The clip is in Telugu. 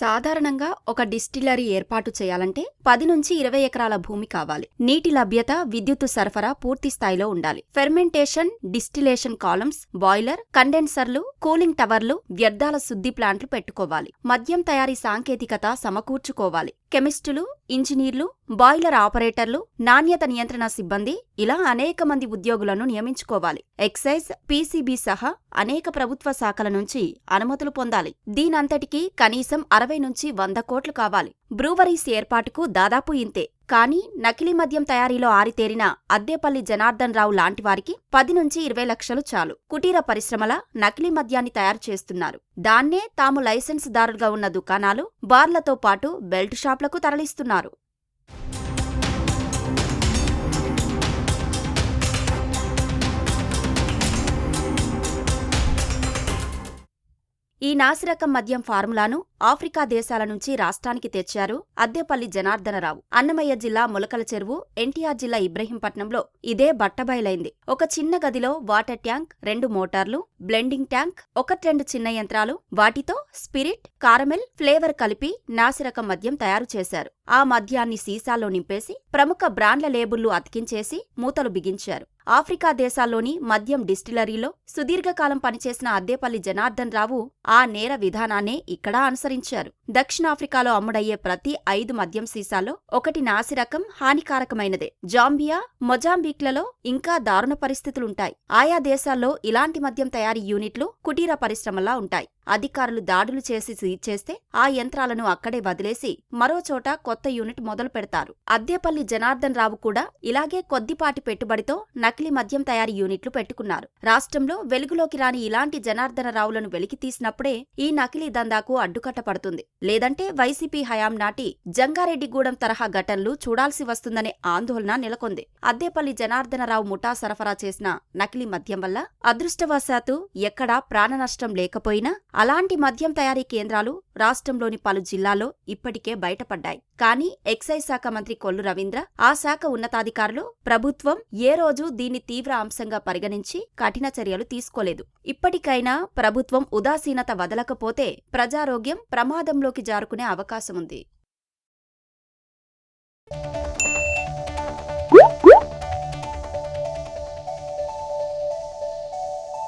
సాధారణంగా ఒక డిస్టిలరీ ఏర్పాటు చేయాలంటే పది నుంచి ఇరవై ఎకరాల భూమి కావాలి. నీటి లభ్యత విద్యుత్తు సరఫరా పూర్తి స్థాయిలో ఉండాలి. ఫెర్మెంటేషన్ డిస్టిలేషన్ కాలమ్స్ బాయిలర్ కండెన్సర్లు కూలింగ్ టవర్లు వ్యర్థాల శుద్ధి ప్లాంట్లు పెట్టుకోవాలి. మద్యం తయారీ సాంకేతికత సమకూర్చుకోవాలి. కెమిస్టులు ఇంజనీర్లు బాయిలర్ ఆపరేటర్లు నాణ్యత నియంత్రణ సిబ్బంది ఇలా అనేక మంది ఉద్యోగులను నియమించుకోవాలి. ఎక్సైజ్ పీసీబీ సహా అనేక ప్రభుత్వ శాఖల నుంచి అనుమతులు పొందాలి. దీనంతటికీ కనీసం అరవై నుంచి వంద కోట్లు కావాలి. బ్రూవరీస్ ఏర్పాటుకు దాదాపు ఇంతే. కానీ నకిలీ మద్యం తయారీలో ఆరితేరిన అద్దేపల్లి జనార్దన్ రావు లాంటివారికి పది నుంచి ఇరవై లక్షలు చాలు. కుటీర పరిశ్రమల నకిలీ మద్యాన్ని తయారు చేస్తున్నారు. దాన్నే తాము లైసెన్సుదారులుగా ఉన్న దుకాణాలు బార్లతో పాటు బెల్ట్ షాప్లకు తరలిస్తున్నారు. ఈ నాసిరకం మద్యం ఫార్ములాను ఆఫ్రికా దేశాల నుంచి రాష్ట్రానికి తెచ్చారు అద్దెపల్లి జనార్దనరావు. అన్నమయ్య జిల్లా ములకల చెరువు ఎన్టీఆర్ జిల్లా ఇబ్రహీంపట్నంలో ఇదే బట్టబయలైంది. ఒక చిన్న గదిలో వాటర్ ట్యాంక్ రెండు మోటార్లు బ్లెండింగ్ ట్యాంక్ ఒకట్రెండు చిన్న యంత్రాలు వాటితో స్పిరిట్ కారమెల్ ఫ్లేవర్ కలిపి నాసిరకం మద్యం తయారు చేశారు. ఆ మద్యాన్ని సీసాల్లో నింపేసి ప్రముఖ బ్రాండ్ల లేబుళ్ళు అతికించేసి మూతలు బిగించారు. ఆఫ్రికా దేశాల్లోని మద్యం డిస్టిలరీలో సుదీర్ఘకాలం పనిచేసిన అద్దేపల్లి జనార్దన్ రావు ఆ నేర విధానాన్నే ఇక్కడా అనుసరించారు దక్షిణాఫ్రికాలో అమ్ముడయ్యే ప్రతి ఐదు మద్యం సీసాలో ఒకటి నాసిరకం హానికారకమైనదే. జాంబియా మొజాంబిక్లలో ఇంకా దారుణ పరిస్థితులుంటాయి. ఆయా దేశాల్లో ఇలాంటి మద్యం తయారీ యూనిట్లు కుటీర పరిశ్రమలా ఉంటాయి. అధికారులు దాడులు చేసి సీజ్ చేస్తే ఆ యంత్రాలను అక్కడే వదిలేసి మరోచోట కొత్త యూనిట్ మొదలు పెడతారు. అద్దేపల్లి జనార్దన్ రావు కూడా ఇలాగే కొద్దిపాటి పెట్టుబడితో నకిలీ మద్యం తయారీ యూనిట్లు పెట్టుకున్నారు. రాష్ట్రంలో వెలుగులోకి రాని ఇలాంటి జనార్దన రావులను వెలికి తీసినప్పుడే ఈ నకిలీ దందాకు అడ్డుకట్ట పడుతుంది లేదంటే వైసీపీ హయాం నాటి జంగారెడ్డిగూడెం తరహా ఘటనలు చూడాల్సి వస్తుందనే ఆందోళన నెలకొంది. అద్దేపల్లి జనార్దనరావు ముఠా సరఫరా చేసిన నకిలీ మద్యం వల్ల అదృష్టవశాత్తు ఎక్కడా ప్రాణనష్టం లేకపోయినా అలాంటి మద్యం తయారీ కేంద్రాలు రాష్ట్రంలోని పలు జిల్లాల్లో ఇప్పటికే బయటపడ్డాయి. కానీ ఎక్సైజ్ శాఖ మంత్రి కొల్లు రవీంద్ర ఆ శాఖ ఉన్నతాధికారులు ప్రభుత్వం ఏ రోజు దీన్ని తీవ్ర అంశంగా పరిగణించి కఠిన చర్యలు తీసుకోలేదు. ఇప్పటికైనా ప్రభుత్వం ఉదాసీనత వదలకపోతే ప్రజారోగ్యం ప్రమాదంలోకి జారుకునే అవకాశముంది.